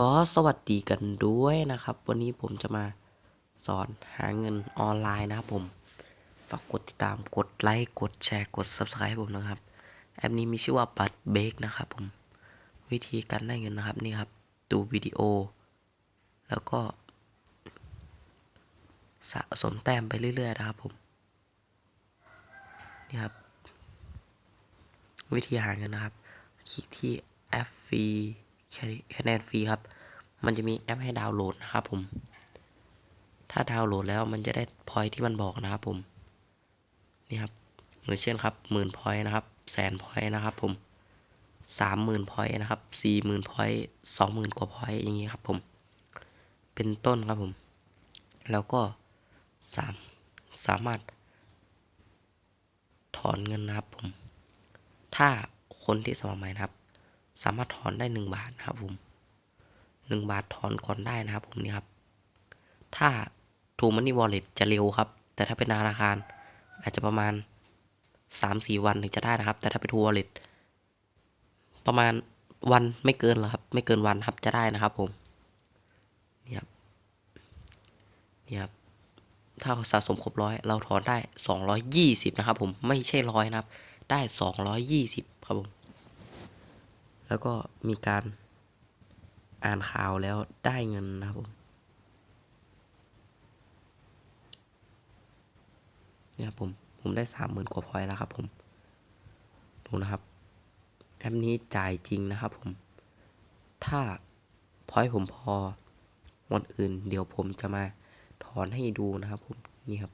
ก็สวัสดีกันด้วยนะครับ วันนี้ผมจะมาสอนหาเงินออนไลน์นะครับผม ฝากกดติดตามกดไลค์กดแชร์กด Subscribe ผมนะครับ แอปนี้มีชื่อว่าบัตเบกนะครับผม วิธีการได้เงินนะครับนี่ครับ ดูวิดีโอ แล้วก็ สะสมแต้มไปเรื่อย ๆ นะครับผม นี่ครับ วิธีหาเงินนะครับ คลิกที่แอปฟรี คะแนนฟรีครับ มันจะมีแอปให้ดาวน์โหลดนะครับผม ถ้าดาวน์โหลดแล้วมันจะได้พอยที่มันบอกนะครับผม นี่ครับเหมือนเช่นครับหมื่นพอยนะครับ แสนพอยนะครับผมสามหมื่นพอยนะครับสี่หมื่นพอยสองหมื่นกว่าพอยอย่างนี้ครับผม เป็นต้นครับผม แล้วก็สามสามารถ ถอนเงินนะครับผม ถ้าคนที่สมัครใหม่นะครับ สามารถถอนได้หนึ่งบาทนะครับผมหนึ่งบาทถอนก่อนได้นะครับผมนี่ครับ ถ้าทูมันนี่วอลเล็ตจะเร็วครับ แต่ถ้าเป็นธนาคารอาจจะประมาณสามสี่วันถึงจะได้นะครับ แต่ถ้าเป็นทูวอลเล็ตประมาณวันไม่เกินหรอครับ ไม่เกินวันครับจะได้นะครับผมนี่ครับนี่ครับถ้าสะสมครบร้อยเราถอนได้สองร้อยยี่สิบนะครับผมไม่ใช่ร้อยนะครับ ได้สองร้อยยี่สิบครับผม แล้วก็มีการอ่านข่าวแล้วได้เงินนะครับผมเนี่ยผม ผมได้สามหมื่นกว่าพอยแล้วครับผม ดูนะครับ แอปนี้จ่ายจริงนะครับผม ถ้าพอยผมพอ วันอื่น เดี๋ยวผมจะมาถอนให้ดูนะครับผม นี่ครับ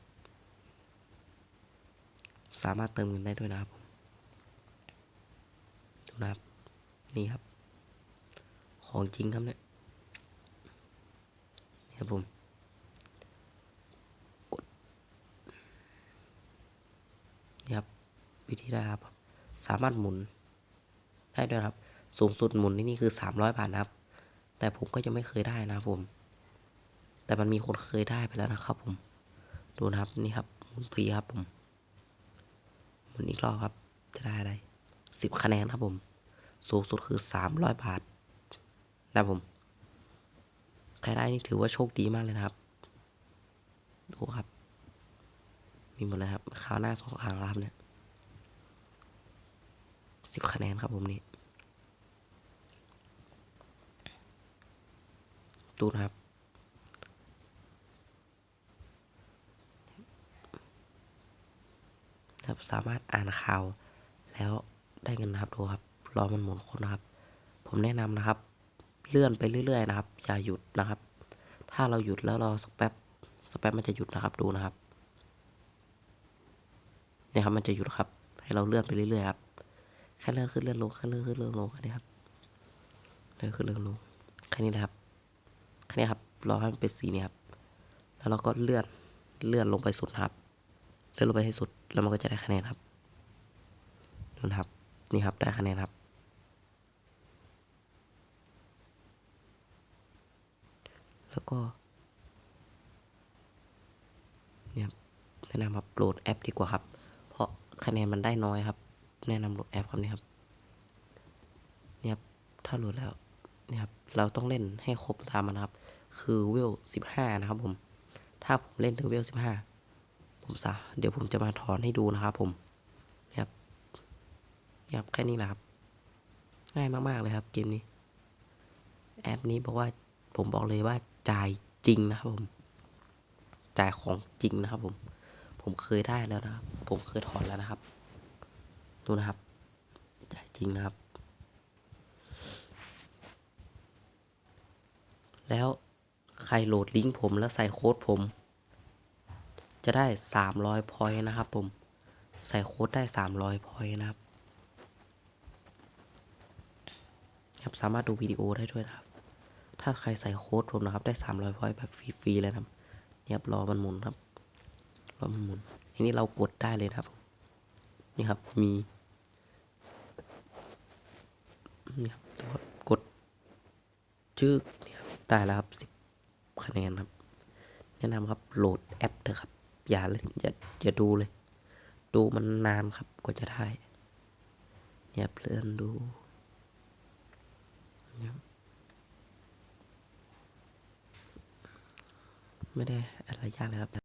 สามารถเติมเงินได้ด้วยนะครับผม ดูนะครับ นี่ครับ ของจริงครับเนี่ยนี่ครับผมกดนี่ครับ วิธีได้ครับ สามารถหมุนได้ด้วยครับ สูงสุดหมุนที่นี่คือสามร้อยบาทนะครับ แต่ผมก็ยังไม่เคยได้นะครับผม แต่มันมีคนเคยได้ไปแล้วนะครับผม ดูนะครับนี่ครับหมุนฟรีครับผมหมุนอีกรอบครับ จะได้อะไรสิบคะแนนครับผม สูงสุดคือสามร้อยบาทนะผม ใครได้นี่ถือว่าโชคดีมากเลยนะครับ ดูครับ มีหมดเลยครับข้าวหน้าสองครั้งล้วครับเนี่ยสิบคะแนนครับผมนี่ดูนะครับ ครับสามารถอ่านข่าวแล้วได้เงินนะครับดูครับ รอมันหมุนคนนะครับ ผมแนะนำนะครับ เลื่อนไปเรื่อยๆนะครับ อย่าหยุดนะครับ ถ้าเราหยุดแล้วรอสักแป๊บสักแป๊บมันจะหยุดนะครับดูนะครับเนี่ยครับมันจะหยุดครับ ให้เราเลื่อนไปเรื่อยๆครับแค่เลื่อนขึ้นเลื่อนลงแค่เลื่อนขึ้นเลื่อนลงแค่นี้ครับเลื่อนขึ้นเลื่อนลงแค่นี้นะครับแค่นี้ครับรอให้มันเป็นสีนี้ครับแล้วเราก็เลื่อนเลื่อนลงไปสุดครับ เลื่อนลงไปให้สุดแล้วมันก็จะได้คะแนนครับดูนะครับนี่ครับได้คะแนนครับ แล้ว ก็เนี่ยแนะนำครับโหลดแอปดีกว่าครับ เพราะคะแนนมันได้น้อยครับ แนะนำโหลดแอปครับนี่ครับเนี่ยถ้าโหลดแล้วเนี่ยครับเราต้องเล่นให้ครบตามมันะครับ คือเวลสิบห้านะครับผม ถ้าผมเล่นถึงเวลสิบห้าผมสาเดี๋ยวผมจะมาถอนให้ดูนะครับผมเนี่ยครับเนี่ยครับแค่นี้แหละครับ ง่ายมากๆเลยครับเกมนี้ แอปนี้บอกว่าผมบอกเลยว่า จ่ายจริงนะครับผม จ่ายของจริงนะครับผม ผมเคยได้แล้วนะครับ ผมเคยถอนแล้วนะครับ ดูนะครับ จ่ายจริงนะครับ แล้วใครโหลดลิงก์ผมแล้วใส่โค้ดผม จะได้สามร้อยพอยต์นะครับ ผม ใส่โค้ดได้สามร้อยพอยต์นะครับครับสามารถดูวิดีโอได้ด้วยนะครับ ถ้าใครใส่โค้ดผมนะครับ ได้สามร้อยพอยต์แบบฟรีๆเลยนะครับเนี่ยครับรอมันหมุนครับรอมันหมุนทีนี้เรากดได้เลยนะครับ นี่ครับมีนี่ครับกดชื่อเนี่ยครับได้แล้วครับสิบคะแนนครับ แนะนำครับโหลดแอปเถอะครับ อย่าเลยอย่าอย่าดูเลย ดูมันนานครับกว่าจะได้เนี่ยเลื่อนดูเนี่ย ไม่ได้อะไรยากเลยครับ